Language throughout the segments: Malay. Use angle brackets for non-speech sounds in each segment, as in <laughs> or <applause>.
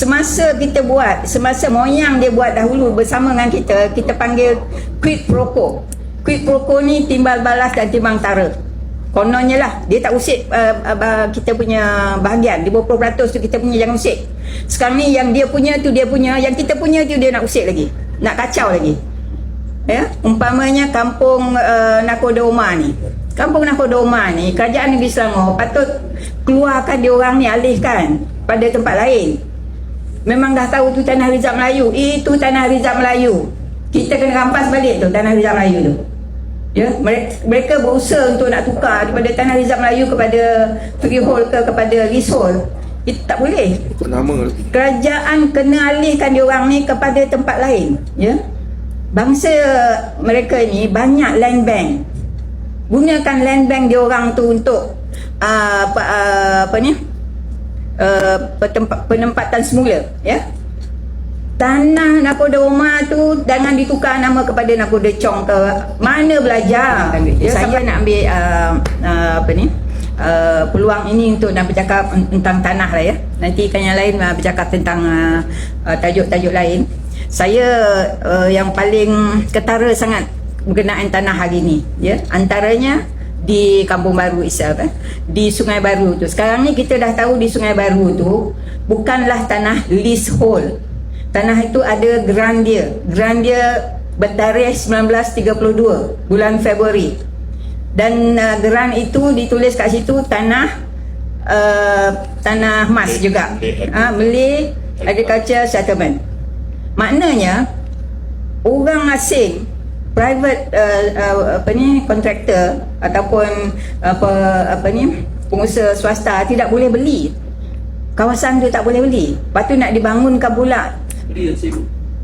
semasa kita buat semasa moyang dia buat dahulu bersama dengan kita kita panggil quid pro quo. Quid pro quo ni timbal balas dan timbang tara. Kononnya lah dia tak usik uh, uh, kita punya bahagian. 50% tu kita punya jangan usik. Sekarang ni yang dia punya tu dia punya yang kita punya tu dia nak usik lagi. Nak kacau lagi. Ya? Umpamanya kampung uh, Nakodoma ni. Kampung Nakodoma ni kerajaan negeri Selangor patut keluarkan dia orang ni alihkan pada tempat lain memang dah tahu tu tanah Rizal Melayu. Itu tanah Rizal Melayu. Kita kena rampas balik tu tanah Rizal Melayu tu. Ya mereka, mereka berusaha untuk nak tukar daripada tanah Rizal Melayu kepada freehold ke kepada leasehold itu tak boleh. Nama kerajaan kena alihkan dia orang ni kepada tempat lain. Ya. Bangsa mereka ni banyak land bank. Gunakan land bank dia orang tu untuk uh, apa, uh, apa ni uh, penempatan semula ya tanah nakoda rumah tu jangan ditukar nama kepada nakoda chong ke mana belajar ya, saya nak ambil uh, uh, apa ni Uh, peluang ini untuk nak bercakap tentang tanah lah ya. Nanti kan yang lain uh, bercakap tentang uh, uh, tajuk-tajuk lain. Saya uh, yang paling ketara sangat berkenaan tanah hari ini ya. Antaranya di Kampung Baru itself eh. Di Sungai Baru tu. Sekarang ni kita dah tahu di Sungai Baru tu bukanlah tanah leasehold. Tanah itu ada grant dia. Grant dia bertarikh 1932 bulan Februari dan uh, geran itu ditulis kat situ tanah uh, tanah emas juga ha, Malay Agriculture Settlement maknanya orang asing private uh, uh, apa ni kontraktor ataupun apa apa ni pengusaha swasta tidak boleh beli. Kawasan tu tak boleh beli. Lepas tu nak dibangunkan pula.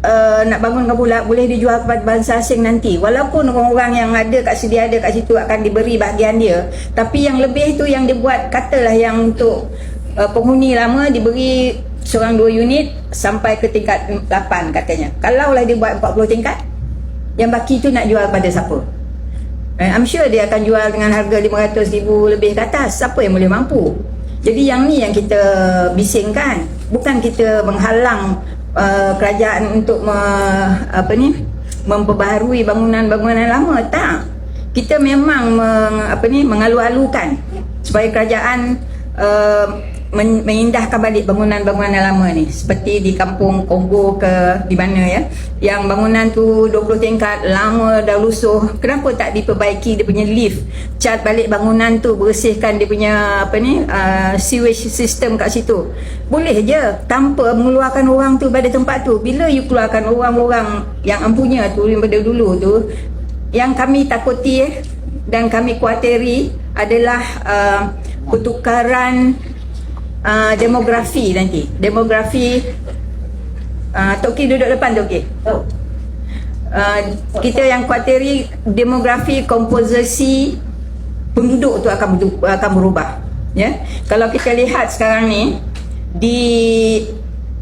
Uh, nak bangunkan pula boleh dijual kepada bangsa asing nanti. Walaupun orang-orang yang ada kat sedia ada kat situ akan diberi bahagian dia. Tapi yang lebih tu yang dibuat katalah yang untuk uh, penghuni lama diberi seorang dua unit sampai ke tingkat 8 katanya. Kalaulah dia buat 40 tingkat yang baki tu nak jual pada siapa? Eh, I'm sure dia akan jual dengan harga 500 ribu lebih ke atas. Siapa yang boleh mampu? Jadi yang ni yang kita bisingkan. Bukan kita menghalang uh, kerajaan untuk me, apa ni memperbaharui bangunan-bangunan lama. Tak. Kita memang meng, apa ni mengalu-alukan supaya kerajaan uh, men, mengindahkan balik bangunan-bangunan lama ni. Seperti di kampung Kongo ke di mana ya. Yang bangunan tu 20 tingkat lama dah lusuh. Kenapa tak diperbaiki dia punya lift? Cat balik bangunan tu bersihkan dia punya apa ni uh, sewage system kat situ. Boleh je tanpa mengeluarkan orang tu pada tempat tu. Bila you keluarkan orang-orang yang ampunya tu daripada dulu tu yang kami takuti eh, dan kami kuatiri adalah uh, pertukaran uh, demografi nanti. Demografi uh, Toki duduk depan Toki oh. uh, kita yang kuatiri demografi komposisi penduduk tu akan akan berubah. Ya? Kalau kita lihat sekarang ni di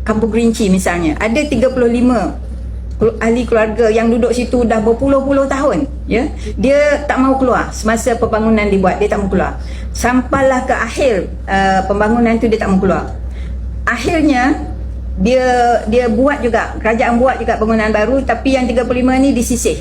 Kampung Gerinci misalnya ada 35 ahli keluarga yang duduk situ dah berpuluh-puluh tahun ya. Dia tak mau keluar. Semasa pembangunan dibuat dia tak mau keluar. Sampailah ke akhir uh, pembangunan tu dia tak mau keluar. Akhirnya dia dia buat juga kerajaan buat juga bangunan baru tapi yang 35 ni disisih.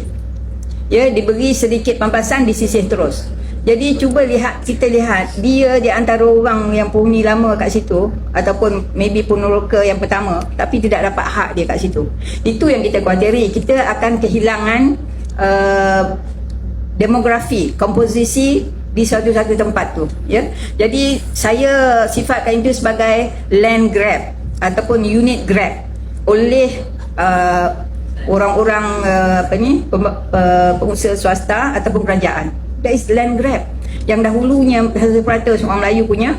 Ya diberi sedikit pampasan disisih terus jadi cuba lihat kita lihat dia di antara orang yang penghuni lama kat situ ataupun maybe peneroka yang pertama tapi tidak dapat hak dia kat situ. Itu yang kita khawatiri. Kita akan kehilangan uh, demografi, komposisi di satu-satu tempat tu, ya. Jadi saya sifatkan itu sebagai land grab ataupun unit grab oleh uh, orang-orang uh, apa ni pengusaha swasta ataupun kerajaan that is land grab. Yang dahulunya 100% orang Melayu punya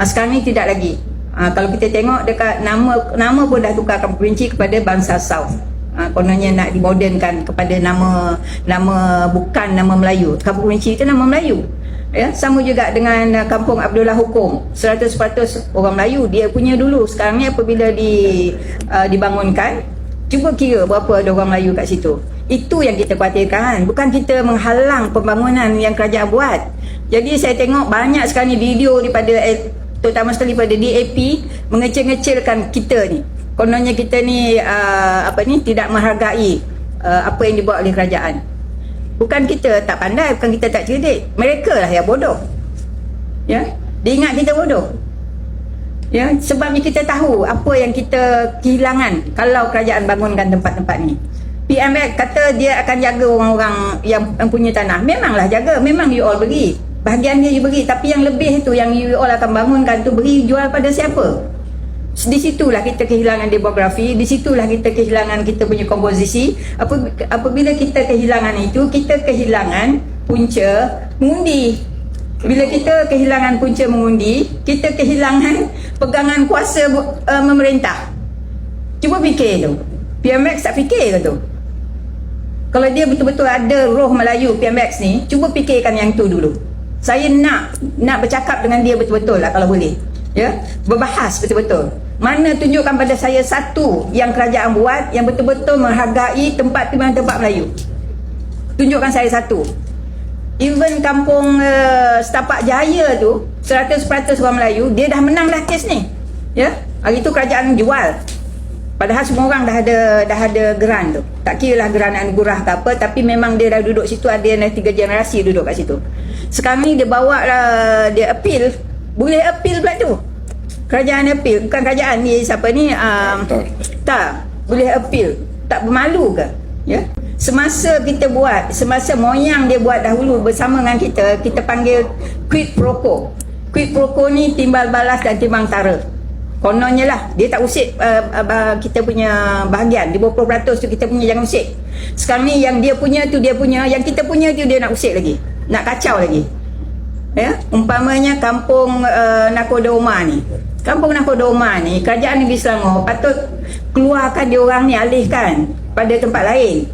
uh, sekarang ni tidak lagi. Uh, kalau kita tengok dekat nama nama pun dah tukar kampung Perinci kepada bangsa South. Uh, kononnya nak dimodernkan kepada nama nama bukan nama Melayu. Kampung Perinci itu nama Melayu. Ya sama juga dengan uh, kampung Abdullah Hukum. 100% orang Melayu dia punya dulu. Sekarang ni apabila di uh, dibangunkan cuba kira berapa ada orang Melayu kat situ itu yang kita khawatirkan. Bukan kita menghalang pembangunan yang kerajaan buat. Jadi saya tengok banyak sekali video daripada terutama sekali pada DAP mengecil-ngecilkan kita ni. Kononnya kita ni uh, apa ni tidak menghargai uh, apa yang dibuat oleh kerajaan. Bukan kita tak pandai bukan kita tak cerdik. Mereka lah yang bodoh. Ya? Dia ingat kita bodoh. Ya? Sebabnya kita tahu apa yang kita kehilangan kalau kerajaan bangunkan tempat-tempat ni PMX kata dia akan jaga orang-orang yang, yang punya tanah. Memanglah jaga. Memang you all beri. Bahagian dia you beri. Tapi yang lebih tu yang you all akan bangunkan tu beri jual pada siapa? Di situlah kita kehilangan demografi. Di situlah kita kehilangan kita punya komposisi. Apabila kita kehilangan itu kita kehilangan punca mengundi. Bila kita kehilangan punca mengundi, kita kehilangan <laughs> pegangan kuasa uh, memerintah. Cuba fikir tu. PMX tak fikir ke tu? Kalau dia betul-betul ada roh Melayu PMX ni, cuba fikirkan yang tu dulu. Saya nak nak bercakap dengan dia betul-betul lah kalau boleh. Ya, berbahas betul-betul. Mana tunjukkan pada saya satu yang kerajaan buat yang betul-betul menghargai tempat tu memang tempat Melayu. Tunjukkan saya satu even kampung uh, Setapak Jaya tu 100% orang Melayu dia dah menang dah kes ni ya hari tu kerajaan jual padahal semua orang dah ada dah ada geran tu. Tak kira lah geran anugerah ke apa tapi memang dia dah duduk situ ada yang tiga generasi duduk kat situ. Sekarang ni dia bawa lah dia appeal. Boleh appeal pula tu? Kerajaan appeal bukan kerajaan ni siapa ni um, tak. Boleh appeal. Tak bermalu ke? Ya? Semasa kita buat semasa moyang dia buat dahulu bersama dengan kita kita panggil quid pro quo. Quid pro quo ni timbal balas dan timbang tara kononnya lah. Dia tak usik uh, uh, kita punya bahagian. 50% tu kita punya jangan usik. Sekarang ni yang dia punya tu dia punya. Yang kita punya tu dia nak usik lagi. Nak kacau lagi. Ya? Umpamanya kampung uh, Nakoda Umar ni. Kampung Nakoda Umar ni kerajaan Negeri Selangor patut keluarkan dia orang ni alihkan pada tempat lain.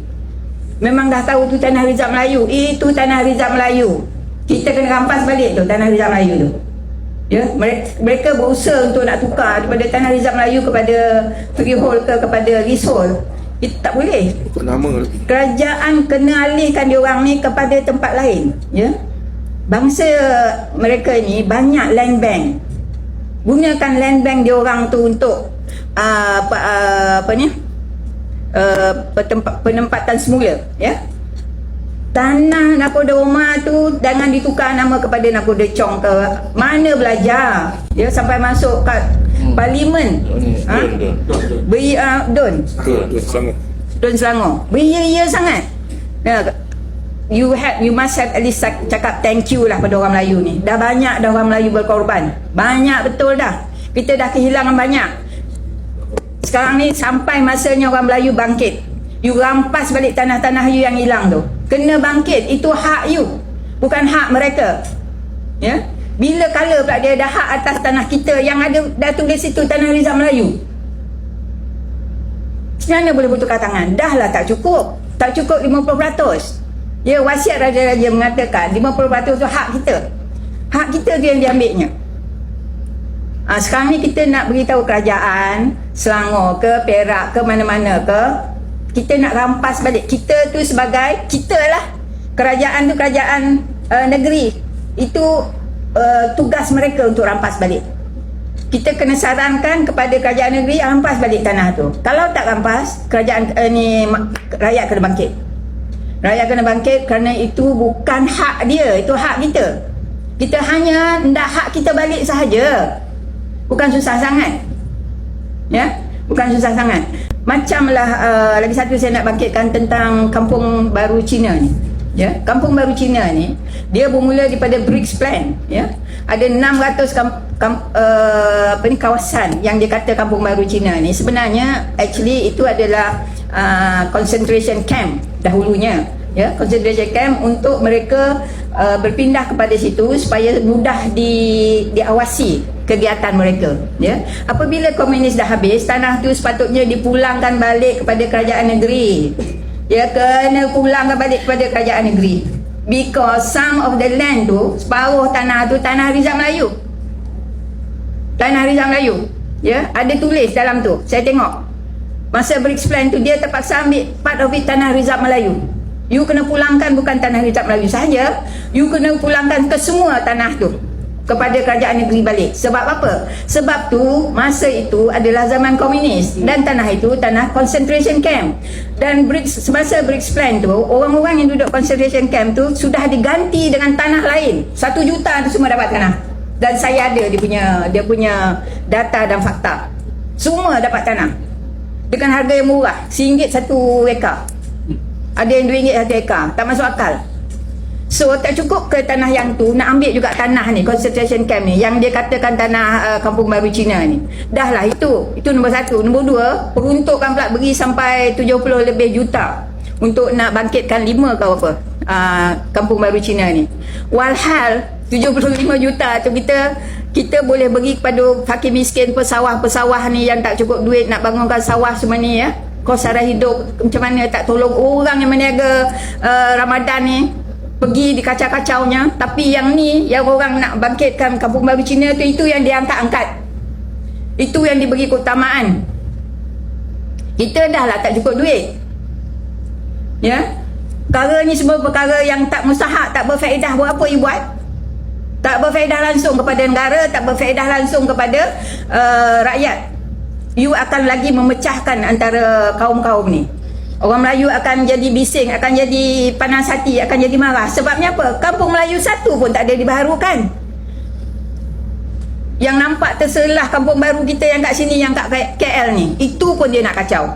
Memang dah tahu tu tanah Rizal Melayu. Itu tanah Rizal Melayu. Kita kena rampas balik tu tanah Rizal Melayu tu. Ya, mereka, berusaha untuk nak tukar daripada tanah Rizal Melayu kepada freehold ke kepada leasehold. Itu tak boleh. Nama. Kerajaan kena alihkan dia orang ni kepada tempat lain, ya. Bangsa mereka ni banyak land bank. Gunakan land bank dia orang tu untuk uh, apa uh, apa ni? uh, penempatan semula ya tanah nakoda rumah tu jangan ditukar nama kepada nakoda chong ke. Mana belajar? Ya sampai masuk kat hmm. parlimen. Ha? beri uh, don don selangor. Beri ya sangat. Ya you have you must have at least cakap thank you lah pada orang Melayu ni. Dah banyak dah orang Melayu berkorban. Banyak betul dah. Kita dah kehilangan banyak. Sekarang ni sampai masanya orang Melayu bangkit. You rampas balik tanah-tanah you yang hilang tu. Kena bangkit. Itu hak you. Bukan hak mereka. Ya? Bila kala pula dia ada hak atas tanah kita yang ada dah tulis situ tanah Rizal Melayu. Sebenarnya boleh bertukar tangan. Dah lah tak cukup. Tak cukup 50%. Ya, wasiat raja-raja mengatakan 50% tu hak kita. Hak kita tu yang diambilnya. Ha, sekarang ni kita nak beritahu kerajaan Selangor ke Perak ke mana-mana ke kita nak rampas balik. Kita tu sebagai kita lah. Kerajaan tu kerajaan uh, negeri. Itu uh, tugas mereka untuk rampas balik. Kita kena sarankan kepada kerajaan negeri rampas balik tanah tu. Kalau tak rampas kerajaan uh, ni rakyat kena bangkit. Rakyat kena bangkit kerana itu bukan hak dia. Itu hak kita. Kita hanya nak hak kita balik sahaja. Bukan susah sangat. Ya? Bukan susah sangat macamlah uh, lagi satu saya nak bangkitkan tentang kampung baru Cina ni. Ya kampung baru Cina ni dia bermula daripada BRICS plan ya. Ada 600 kam, kam, uh, apa ni kawasan yang dia kata kampung baru Cina ni. Sebenarnya actually itu adalah uh, concentration camp dahulunya ya. Concentration camp untuk mereka uh, berpindah kepada situ supaya mudah di diawasi kegiatan mereka ya. Apabila komunis dah habis tanah tu sepatutnya dipulangkan balik kepada kerajaan negeri. Ya kena pulangkan balik kepada kerajaan negeri. Because some of the land tu separuh tanah tu tanah Rizal Melayu. Tanah Rizal Melayu ya. Ada tulis dalam tu saya tengok. Masa plan tu dia terpaksa ambil part of it tanah Rizal Melayu. You kena pulangkan bukan tanah Rizal Melayu sahaja. You kena pulangkan ke semua tanah tu kepada kerajaan negeri balik. Sebab apa? Sebab tu masa itu adalah zaman komunis dan tanah itu tanah concentration camp. Dan BRICS, semasa BRICS plan tu, orang-orang yang duduk concentration camp tu sudah diganti dengan tanah lain. Satu juta tu semua dapat tanah. Dan saya ada dia punya dia punya data dan fakta. Semua dapat tanah. Dengan harga yang murah, RM1 satu ekar. Ada yang RM2 satu ekar. Tak masuk akal. So tak cukup ke tanah yang tu nak ambil juga tanah ni concentration camp ni yang dia katakan tanah uh, kampung baru Cina ni. Dah lah itu. Itu nombor satu. Nombor dua, peruntukkan pula bagi sampai 70 lebih juta untuk nak bangkitkan lima ke apa uh, kampung baru Cina ni. Walhal 75 juta tu kita kita boleh bagi kepada fakir miskin pesawah-pesawah ni yang tak cukup duit nak bangunkan sawah semua ni ya. Kos sara hidup macam mana tak tolong orang yang meniaga uh, Ramadan ni pergi di kacau-kacaunya. Tapi yang ni yang orang nak bangkitkan kampung baru Cina tu itu yang dia angkat-angkat. Itu yang diberi keutamaan. Kita dah lah tak cukup duit. Ya? Perkara ni semua perkara yang tak mustahak tak berfaedah buat apa you buat? Tak berfaedah langsung kepada negara tak berfaedah langsung kepada uh, rakyat. You akan lagi memecahkan antara kaum-kaum ni Orang Melayu akan jadi bising, akan jadi panas hati, akan jadi marah. Sebabnya apa? Kampung Melayu satu pun tak ada dibaharukan. Yang nampak terselah kampung baru kita yang kat sini, yang kat KL ni. Itu pun dia nak kacau.